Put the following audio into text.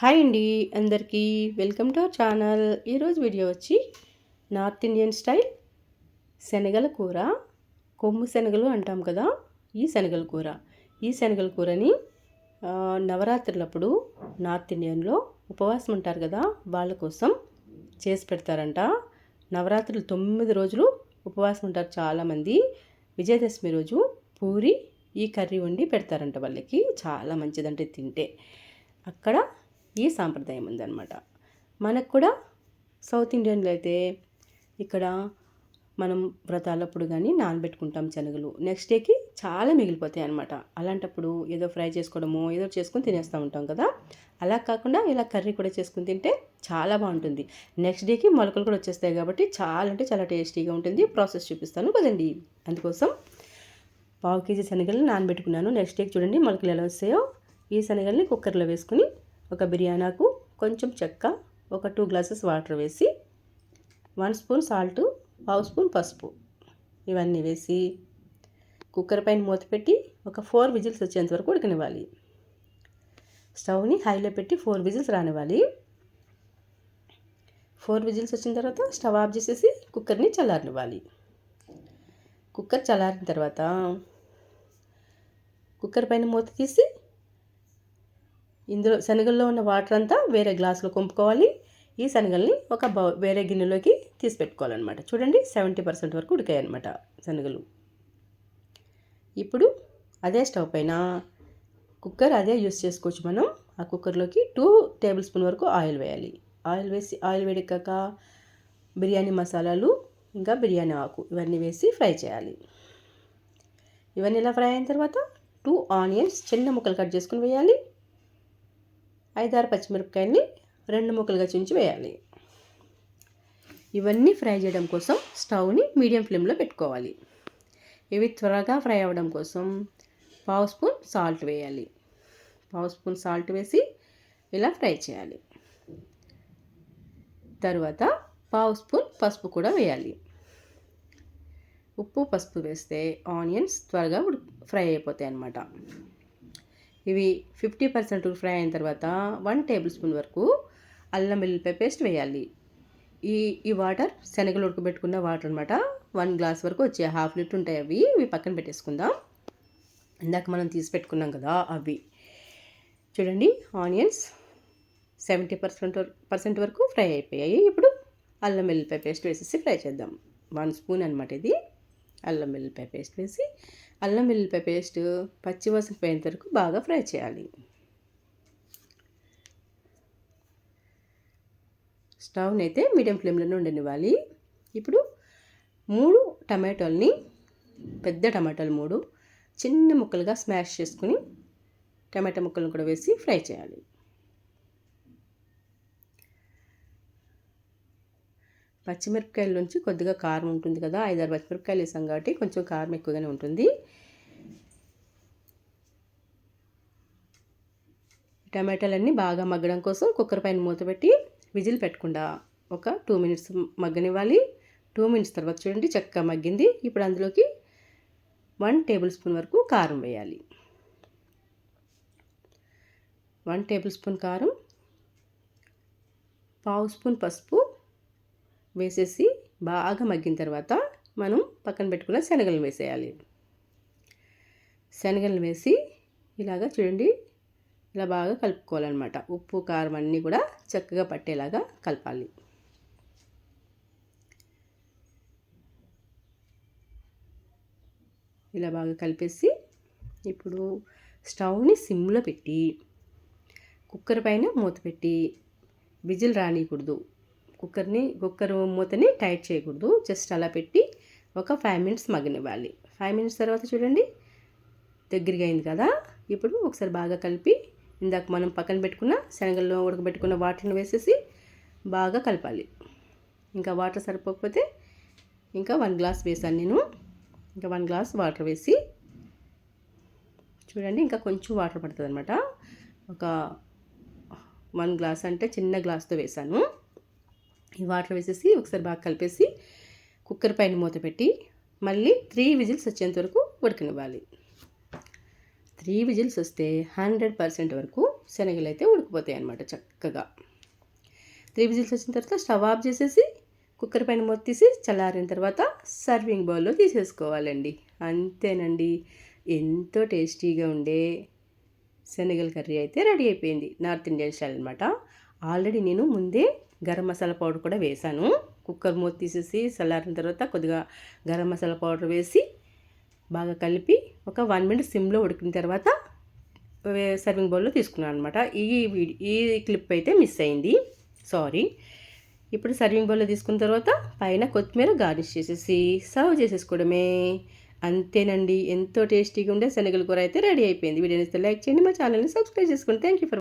Hi అండి అందరికీ welcome to our channel. ఈరోజు వీడియో వచ్చి నార్త్ ఇండియన్ స్టైల్ శనగల కూర. కొమ్ము శనగలు అంటాం కదా ఈ శనగల కూర. ఈ శనగల కూరని నవరాత్రులప్పుడు నార్త్ ఇండియన్లో ఉపవాసం ఉంటారు కదా వాళ్ళ కోసం చేసి పెడతారంట. నవరాత్రులు తొమ్మిది రోజులు ఉపవాసం ఉంటారు చాలామంది. విజయదశమి రోజు పూరి ఈ కర్రీ వండి పెడతారంట వాళ్ళకి. చాలా మంచిదంటే తింటే. అక్కడ ఈ సాంప్రదాయం ఉందన్నమాట. మనకు కూడా సౌత్ ఇండియన్లో అయితే ఇక్కడ మనం వ్రతాలప్పుడు కానీ నానబెట్టుకుంటాం శనగలు. నెక్స్ట్ డేకి చాలా మిగిలిపోతాయి అనమాట అలాంటప్పుడు ఏదో ఫ్రై చేసుకోవడము ఏదో చేసుకొని తినేస్తూ ఉంటాం కదా. అలా కాకుండా ఇలా కర్రీ కూడా చేసుకుని తింటే చాలా బాగుంటుంది. నెక్స్ట్ డేకి మొలకలు కూడా వచ్చేస్తాయి కాబట్టి చాలా అంటే చాలా టేస్టీగా ఉంటుంది. ప్రాసెస్ చూపిస్తాను కదండి అందుకోసం పావు కేజీ శనగలు నానబెట్టుకున్నాను. నెక్స్ట్ డేకి చూడండి మొలకలు ఎలా వస్తాయో. ఈ శనగల్ని కుక్కర్లో వేసుకుని ఒక బిర్యానాకు కొంచెం చెక్క ఒక టూ గ్లాసెస్ వాటర్ వేసి వన్ స్పూన్ సాల్ట్ పావు స్పూన్ పసుపు. ఇవన్నీ వేసి కుక్కర్ పైన మూత పెట్టి ఒక ఫోర్ విజిల్స్ వచ్చేంత వరకు ఉడకనివ్వాలి. స్టవ్ని హైలో పెట్టి ఫోర్ విజిల్స్ రానివ్వాలి. ఫోర్ విజిల్స్ వచ్చిన తర్వాత స్టవ్ ఆఫ్ చేసేసి కుక్కర్ని చల్లారనివ్వాలి. కుక్కర్ చల్లారిన తర్వాత కుక్కర్ పైన మూత తీసి ఇందులో శనగల్లో ఉన్న వాటర్ అంతా వేరే గ్లాసులో కొంపుకోవాలి. ఈ శనగల్ని ఒక బౌ వేరే గిన్నెలోకి తీసి పెట్టుకోవాలన్నమాట చూడండి సెవెంటీ పర్సెంట్ వరకు ఉడికాయి అనమాట శనగలు. ఇప్పుడు అదే స్టవ్ పైన కుక్కర్ అదే యూస్ చేసుకోవచ్చు మనం. ఆ కుక్కర్లోకి టూ టేబుల్ స్పూన్ వరకు ఆయిల్ వేయాలి. ఆయిల్ వేసి ఆయిల్ వేడెక్కాక బిర్యానీ మసాలాలు ఇంకా బిర్యానీ ఆకు ఇవన్నీ వేసి ఫ్రై చేయాలి. ఇవన్నీ ఇలా ఫ్రై అయిన తర్వాత టూ ఆనియన్స్ చిన్న ముక్కలు కట్ చేసుకుని వేయాలి. ఐదారు పచ్చిమిరపకాయల్ని రెండు ముక్కలుగా చించి వేయాలి. ఇవన్నీ ఫ్రై చేయడం కోసం స్టవ్ని మీడియం ఫ్లేమ్లో పెట్టుకోవాలి. ఇవి త్వరగా ఫ్రై అవ్వడం కోసం పావు స్పూన్ సాల్ట్ వేయాలి. పావు స్పూన్ సాల్ట్ వేసి ఇలా ఫ్రై చేయాలి. తర్వాత పావు స్పూన్ పసుపు కూడా వేయాలి. ఉప్పు పసుపు వేస్తే ఆనియన్స్ త్వరగా ఫ్రై అయిపోతాయి అన్నమాట. ఇవి ఫిఫ్టీ పర్సెంట్ ఫ్రై అయిన తర్వాత వన్ టేబుల్ స్పూన్ వరకు అల్లం వెల్లిపాయ పేస్ట్ వేయాలి. ఈ ఈ వాటర్ శనగలు ఉడకబెట్టుకున్న వాటర్ అనమాట వన్ గ్లాస్ వరకు వచ్చే హాఫ్ లీటర్ ఉంటాయి అవి. ఇవి పక్కన పెట్టేసుకుందాం. ఇందాక మనం తీసి పెట్టుకున్నాం కదా అవి. చూడండి ఆనియన్స్ సెవెంటీ పర్సెంట్ పర్సెంట్ వరకు ఫ్రై అయిపోయాయి. ఇప్పుడు అల్లం వెల్లిపాయ పేస్ట్ వేసేసి ఫ్రై చేద్దాం. వన్ స్పూన్ అనమాట ఇది. అల్లం వెల్లిపాయ పేస్ట్ వేసి అల్లం వెల్లిపాయ పేస్ట్ పచ్చివాసన పోయేంత వరకు బాగా ఫ్రై చేయాలి. స్టవ్ని అయితే మీడియం ఫ్లేమ్లోనే ఉండనివ్వాలి. ఇప్పుడు మూడు టమాటోల్ని పెద్ద టమాటాలు మూడు చిన్న ముక్కలుగా స్మాష్ చేసుకుని టమాటా ముక్కలను కూడా వేసి ఫ్రై చేయాలి. పచ్చిమిరపకాయల నుంచి కొద్దిగా కారం ఉంటుంది కదా ఐదారు పచ్చిమిరపకాయలు వేసాం కాబట్టి కొంచెం కారం ఎక్కువగానే ఉంటుంది. టమాటాలన్నీ బాగా మగ్గడం కోసం కుక్కర్ పైన మూత పెట్టి విజిల్ పెట్టకుండా ఒక టూ మినిట్స్ మగ్గనివ్వాలి. టూ మినిట్స్ తర్వాత చూడండి చక్కగా మగ్గింది. ఇప్పుడు అందులోకి వన్ టేబుల్ స్పూన్ వరకు కారం వేయాలి. వన్ టేబుల్ స్పూన్ కారం పావు స్పూన్ పసుపు వేసేసి బాగా మగ్గిన తర్వాత మనం పక్కన పెట్టుకున్న శనగలను వేసేయాలి. శనగలను వేసి ఇలాగా చూడండి ఇలా బాగా కలుపుకోవాలన్నమాట. ఉప్పు కారం అన్నీ కూడా చక్కగా పట్టేలాగా కలపాలి. ఇలా బాగా కలిపేసి ఇప్పుడు స్టవ్ని సిమ్లో పెట్టి కుక్కర్ పైన మూత పెట్టి విజిల్ రానియకూడదు కుక్కర్ని కుక్కర్ మూతని టైట్ చేయకూడదు. జస్ట్ అలా పెట్టి ఒక ఫైవ్ మినిట్స్ మగ్గనివ్వాలి. ఫైవ్ మినిట్స్ తర్వాత చూడండి దగ్గరగా అయింది కదా. ఇప్పుడు ఒకసారి బాగా కలిపి ఇందాక మనం పక్కన పెట్టుకున్న శనగల్లో ఉడకబెట్టుకున్న వాటర్ని వేసేసి బాగా కలపాలి. ఇంకా వాటర్ సరిపోకపోతే ఇంకా వన్ గ్లాస్ వేసాను నేను. ఇంకా వన్ గ్లాస్ వాటర్ వేసి చూడండి ఇంకా కొంచెం వాటర్ పడుతుంది అనమాట ఒక వన్ గ్లాస్ అంటే చిన్న గ్లాస్తో వేసాను. ఈ వాటర్ వేసేసి ఒకసారి బాగా కలిపేసి కుక్కర్ పైన మూత పెట్టి మళ్ళీ త్రీ విజిల్స్ వచ్చేంత వరకు ఉడకనివ్వాలి. త్రీ విజిల్స్ వస్తే హండ్రెడ్ పర్సెంట్ వరకు శనగలు అయితే ఉడికిపోతాయి అన్నమాట చక్కగా. త్రీ విజిల్స్ వచ్చిన తర్వాత స్టవ్ ఆఫ్ చేసేసి కుక్కర్ పైన మూత తీసి చల్లారిన తర్వాత సర్వింగ్ బౌల్లో తీసేసుకోవాలండి. అంతేనండి. ఎంతో టేస్టీగా ఉండే శనగల కర్రీ అయితే రెడీ అయిపోయింది. నార్త్ ఇండియన్ స్టైల్ అనమాట ఆల్రెడీ నేను ముందే గరం మసాలా పౌడర్ కూడా వేశాను. కుక్కర్ మూత తీసేసి చల్లారిన తర్వాత కొద్దిగా గరం మసాలా పౌడర్ వేసి బాగా కలిపి ఒక వన్ మినిట్ సిమ్లో ఉడికిన తర్వాత సర్వింగ్ బౌల్లో తీసుకున్నాను అనమాట ఈ ఈ క్లిప్ అయితే మిస్ అయింది. సారీ. ఇప్పుడు సర్వింగ్ బౌల్లో తీసుకున్న తర్వాత పైన కొత్తిమీర గార్నిష్ చేసేసి సర్వ్ చేసేసుకోవడమే. అంతేనండి. ఎంతో టేస్టీగా ఉండే శనగల కూర అయితే రెడీ అయిపోయింది. వీడియో లైక్ చేయండి మా ఛానల్ని సబ్స్క్రైబ్ చేసుకోండి థ్యాంక్ యూ ఫర్